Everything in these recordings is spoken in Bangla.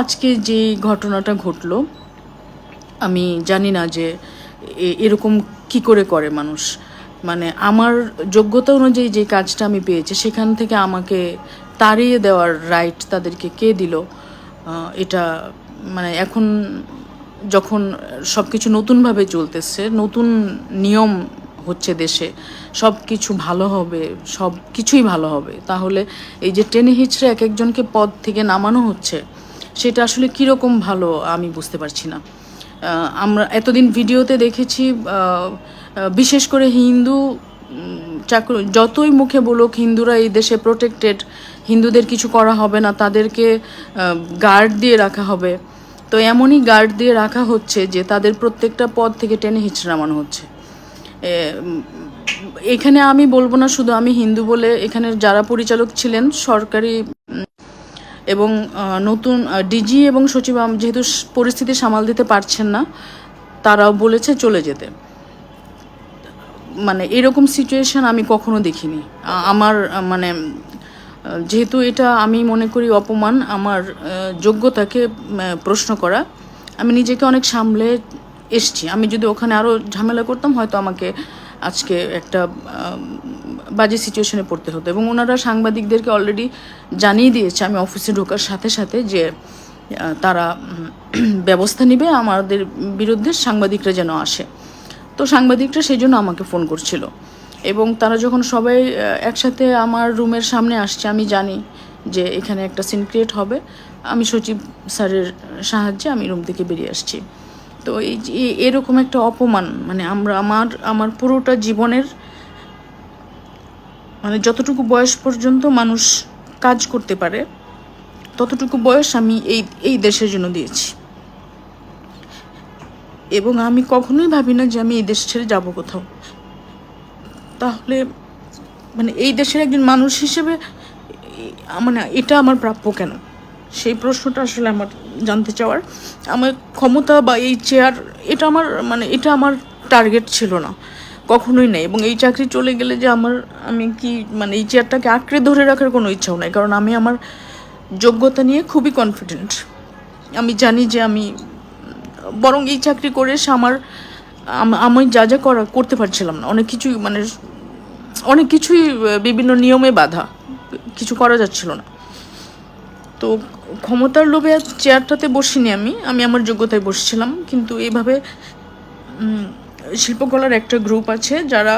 আজকে যে ঘটনাটা ঘটলো, আমি জানি না যে এরকম কি করে করে মানুষ। মানে আমার যোগ্যতা অনুযায়ী যে কাজটা আমি পেয়েছি, সেখান থেকে আমাকে তাড়িয়ে দেওয়ার রাইট তাদেরকে কে দিল এটা মানে এখন যখন সব কিছু নতুনভাবে চলতেছে, নতুন নিয়ম হচ্ছে দেশে সব কিছু ভালো হবে সব কিছুই ভালো হবে। তাহলে এই যে টেনে হিচড়ে এক একজনকে পদ থেকে নামানো হচ্ছে সেটা আসলে কীরকম ভালো আমি বুঝতে পারছি না। আমরা এতদিন ভিডিওতে দেখেছি বিশেষ করে হিন্দু চাকর, যতই মুখে বলুক, হিন্দুরা এই দেশে প্রোটেক্টেড হিন্দুদের কিছু করা হবে না, তাদেরকে গার্ড দিয়ে রাখা হবে। তো এমনই গার্ড দিয়ে রাখা হচ্ছে যে তাদের প্রত্যেকটা পদ থেকে টেনে হিচড়ে নামানো হচ্ছে। এখানে আমি বলব না শুধু আমি হিন্দু বলে এখানে যারা পরিচালক ছিলেন, সরকারি এবং নতুন ডিজি এবং সচিব যেহেতু পরিস্থিতি সামাল দিতে পারছেন না, তারাও বলেছে চলে যেতে। মানে এরকম সিচুয়েশন আমি কখনো দেখিনি। আমার মানে যেহেতু এটা আমি মনে করি অপমান, আমার যোগ্যতাকে প্রশ্ন করা, আমি নিজেকে অনেক সামলে এসছি। আমি যদি ওখানে আরও ঝামেলা করতাম, হয়তো আমাকে আজকে একটা বাজে সিচুয়েশনে পড়তে হতো এবং ওনারা সাংবাদিকদেরকে অলরেডি জানিয়ে দিয়েছে, আমি অফিসে ঢোকার সাথে সাথে যে তারা ব্যবস্থা নেবে, আমাদের বিরুদ্ধে সাংবাদিকরা যেন আসে। তো সাংবাদিকরা সেই জন্য আমাকে ফোন করছিল। এবং তারা যখন সবাই একসাথে আমার রুমের সামনে আসছে, আমি জানি যে এখানে একটা সিন ক্রিয়েট হবে, আমি সচিব স্যারের সাহায্যে আমি রুম থেকে বেরিয়ে আসছি। তো এই এরকম একটা অপমান মানে আমরা, আমার আমার পুরোটা জীবনের মানে যতটুকু বয়স পর্যন্ত মানুষ কাজ করতে পারে, ততটুকু বয়স আমি এই এই দেশের জন্য দিয়েছি। এবং আমি কখনোই ভাবি না যে আমি এই দেশ ছেড়ে যাব কোথাও। তাহলে মানে এই দেশের একজন মানুষ হিসেবে মানে এটা আমার প্রাপ্য কেন? সেই প্রশ্নটা আসলে আমার জানতে চাওয়ার। আমার ক্ষমতা বা এই চেয়ার এটা আমার মানে এটা আমার টার্গেট ছিল না। কখনোই নেই এবং এই চাকরি চলে গেলে যে আমার, আমি কি মানে এই চেয়ারটাকে আঁকড়ে ধরে রাখার কোনো ইচ্ছাও নাই। কারণ আমি আমার যোগ্যতা নিয়ে খুবই কনফিডেন্ট আমি জানি যে আমি, বরং এই চাকরি করে এসে আমার, আমি যা যা করা, করতে পারছিলাম না। অনেক কিছুই মানে অনেক কিছুই বিভিন্ন নিয়মে বাধা, কিছু করা যাচ্ছিল না। তো ক্ষমতার লোভে চেয়ারটাতে বসিনি আমি। আমি আমার যোগ্যতায় বসছিলাম। কিন্তু এইভাবে শিল্পকলার একটা গ্রুপ আছে যারা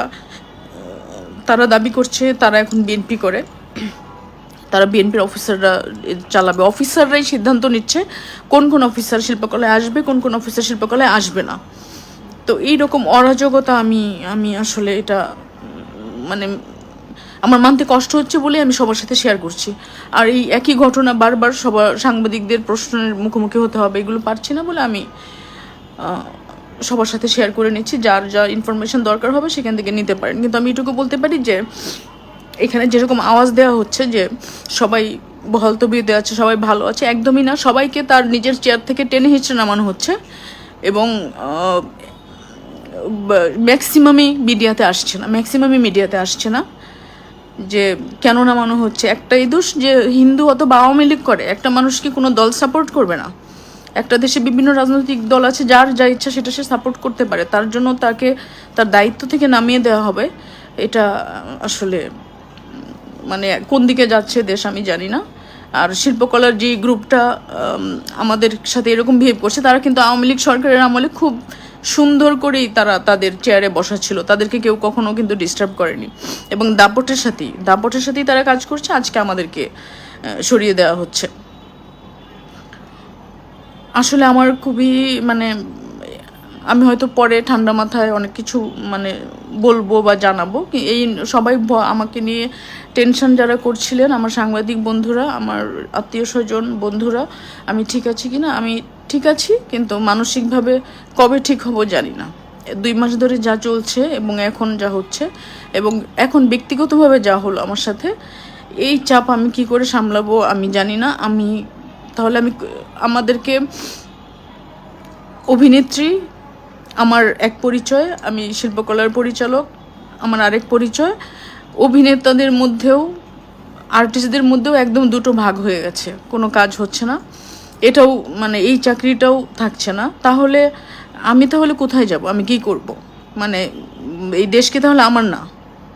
তারা দাবি করছে তারা এখন বিএনপি করে। তারা বিএনপির অফিসাররা চালাবে। অফিসাররাই সিদ্ধান্ত নিচ্ছে কোন কোন অফিসার শিল্পকলায় আসবে, কোন কোন অফিসার শিল্পকলায় আসবে না। তো এই রকম অরাজকতা আমি আমি আসলে এটা মানে আমার মানতে কষ্ট হচ্ছে বলে আমি সবার সাথে শেয়ার করছি। আর এই একই ঘটনা বারবার সবার সাংবাদিকদের প্রশ্নের মুখোমুখি হতে হবে, এগুলো পারছি না বলে আমি সবার সাথে শেয়ার করে নিচ্ছি, যার যা ইনফরমেশন দরকার হবে সেখান থেকে নিতে পারেন। কিন্তু আমি এটুকু বলতে পারি যে, এখানে যেরকম আওয়াজ দেওয়া হচ্ছে যে, সবাই বহল তবিয়তে আছে, সবাই ভালো আছে, একদমই না। সবাইকে তার নিজের চেয়ার থেকে টেনে হিঁচড়ে নামানো হচ্ছে এবং ম্যাক্সিমামই মিডিয়াতে আসছে না ম্যাক্সিমামই মিডিয়াতে আসছে না যে, কেন নামানো হচ্ছে? একটাই দোষ যে, হিন্দু অথবা আওয়ামী লীগ করে, একটা মানুষ কি কোনো দল সাপোর্ট করবে না? একটা দেশে বিভিন্ন রাজনৈতিক দল আছে, যার যা ইচ্ছা সেটা সে সাপোর্ট করতে পারে। তার জন্য তাকে, তার দায়িত্ব থেকে নামিয়ে দেওয়া হবে। এটা আসলে মানে কোন দিকে যাচ্ছে দেশ আমি জানি না। আর শিল্পকলার যে গ্রুপটা আমাদের সাথে এরকম বিহেভ করছে, তারা কিন্তু আওয়ামী লীগ সরকারের আমলে খুব সুন্দর করেই তারা তাদের চেয়ারে বসা ছিল। তাদেরকে কেউ কখনো কিন্তু ডিস্টার্ব করেনি। এবং দাপটের সাথেই দাপটের সাথেই তারা কাজ করছে। আজকে আমাদেরকে সরিয়ে দেওয়া হচ্ছে। আসলে আমার খুবই মানে আমি হয়তো পরে ঠান্ডা মাথায় অনেক কিছু মানে বলব বা জানাব এই সবাই আমাকে নিয়ে টেনশন যারা করছিলেন, আমার সাংবাদিক বন্ধুরা, আমার আত্মীয় স্বজন বন্ধুরা, আমি ঠিক আছি কি না আমি ঠিক আছি, কিন্তু মানসিকভাবে কবে ঠিক হব জানি না। দুই মাস ধরে যা চলছে এবং এখন যা হচ্ছে এবং এখন ব্যক্তিগতভাবে যা হলো আমার সাথে, এই চাপ আমি কি করে সামলাবো আমি জানি না। আমি তাহলে আমি, আমাদেরকে অভিনেত্রী, আমার এক পরিচয়, আমি শিল্পকলার পরিচালক, আমার আরেক পরিচয়, অভিনেতাদের মধ্যেও আর্টিস্টদের মধ্যেও একদম দুটো ভাগ হয়ে গেছে, কোনো কাজ হচ্ছে না। এটাও মানে এই চাকরিটাও থাকছে না। তাহলে, আমি তাহলে কোথায় যাব? আমি কি করব? মানে এই দেশকে তাহলে আমার না।